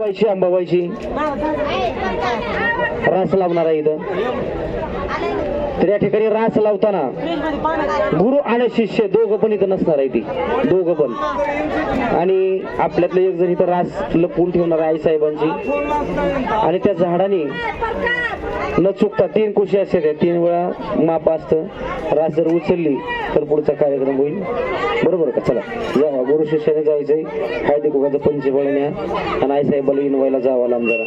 व्हायची अंबाबाईची रास लावणार आहे इथं. तर या ठिकाणी रास लावताना गुरु आणि शिष्य दोघं पण इथं नसणार आहे ती. दोघं पण. आणि आपल्यातलं एक जण इथं रास लपवून ठेवणार आहे आई साहेबांची. आणि त्या झाडाने न चुकता तीन कुशी असते त्या तीन वेळा माप असतं. रास जर उचलली तर पुढचा कार्यक्रम होईल. बरोबर का? चला जा गुरु शिष्याने जायचंय. हळदी कुकाचं पंचफळ न्या. आणि आई साहेबाला इनवायला जावा लांब जरा.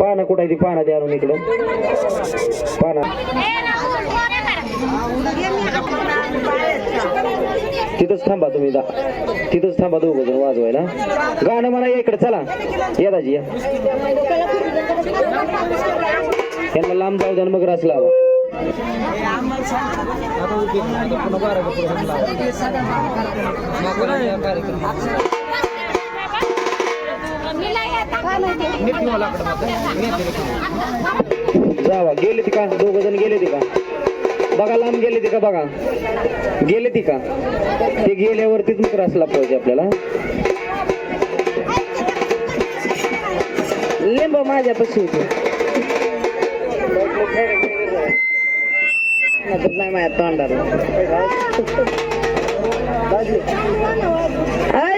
पाना कुठे ती? पाना द्या आणून इकडं. पाना. तिथंच थांबा तुम्ही दा तिथंच थांबा दोघं जण वाजवायला. गाणं म्हणा इकडे चला. या दाजी या. यांना लांब जाऊ द्या मग रस लावा. जावा गेले ती का? दोघ जण गेले ती का? बघा लांब गेले ती का? बघा. गेले ती का? ते गेल्यावरतीच मग रसला पाहिजे आपल्याला. लिंब माझ्यापाशी होते नाही माझ्या तोंडात आई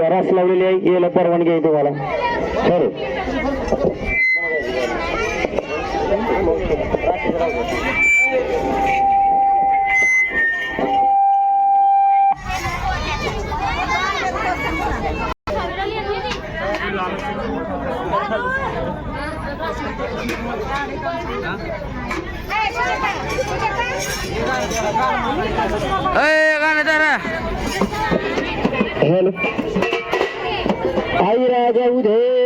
या रास लावलेली आहे. याला परवानगी आहे तुम्हाला. खरे ए गाणं हॅलो. आई राजा उदय.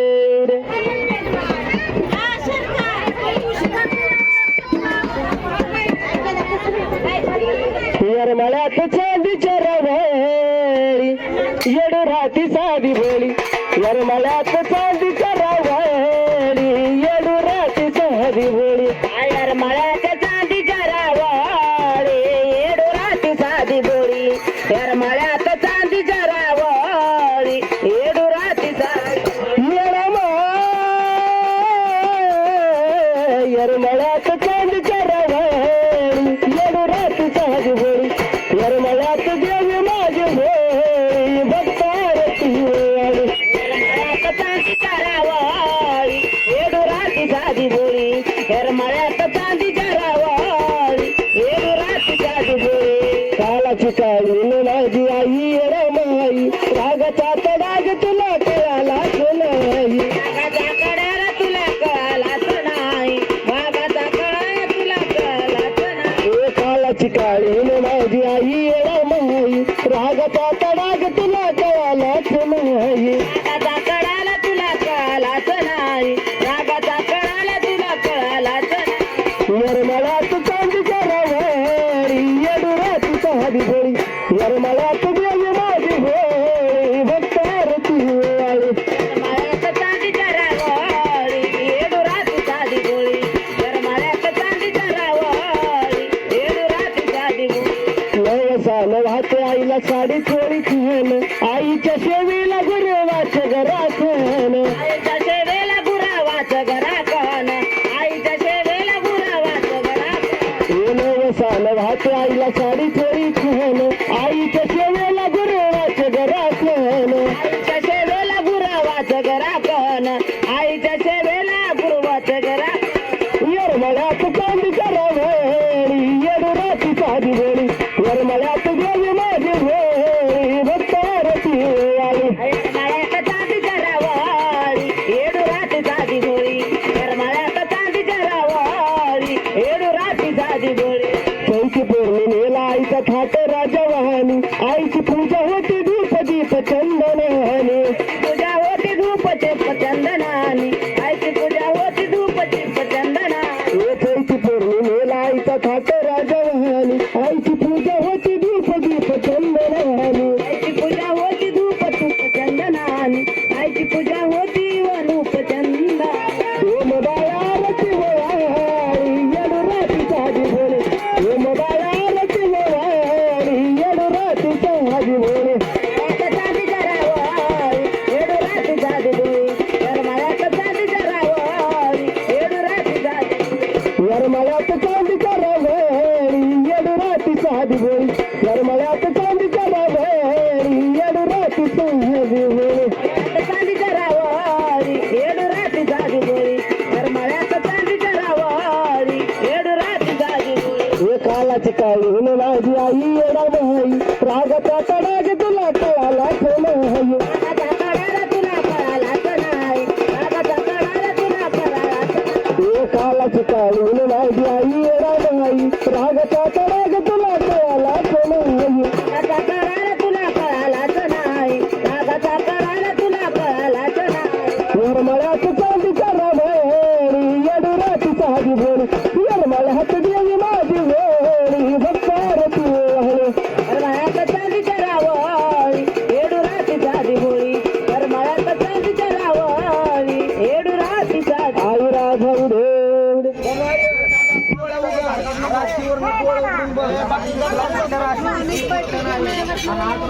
रागता तडाग तुला कळाला तुला कुणाची काळी माझी आई येडाबाई रागाचा तडाग तुला कळाला कोण आहे कालाची काळी माझी आई येडाबाई रागाचा तडाग तुला कळाला कोण आहे तुला कळालाच नाही. रागाचा कळाला तुला कळालाच नाही. निर्मळाच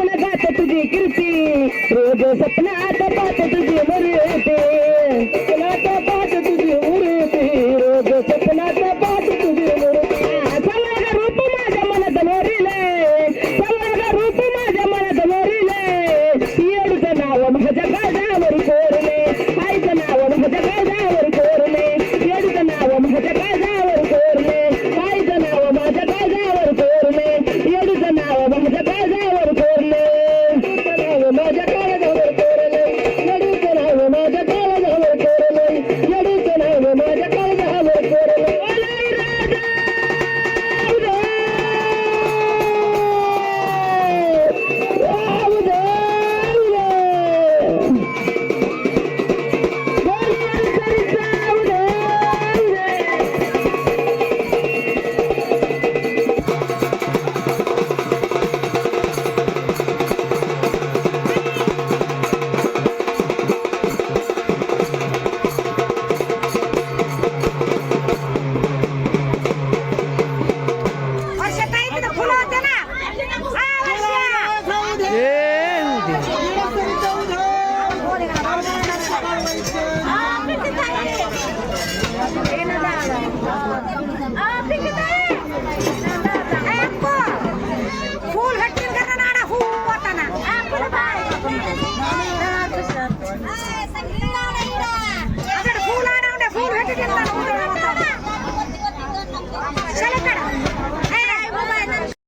स्वप्न गात तुझी कीर्ती रोज स्वप्नात पाहत तुझी मरी होते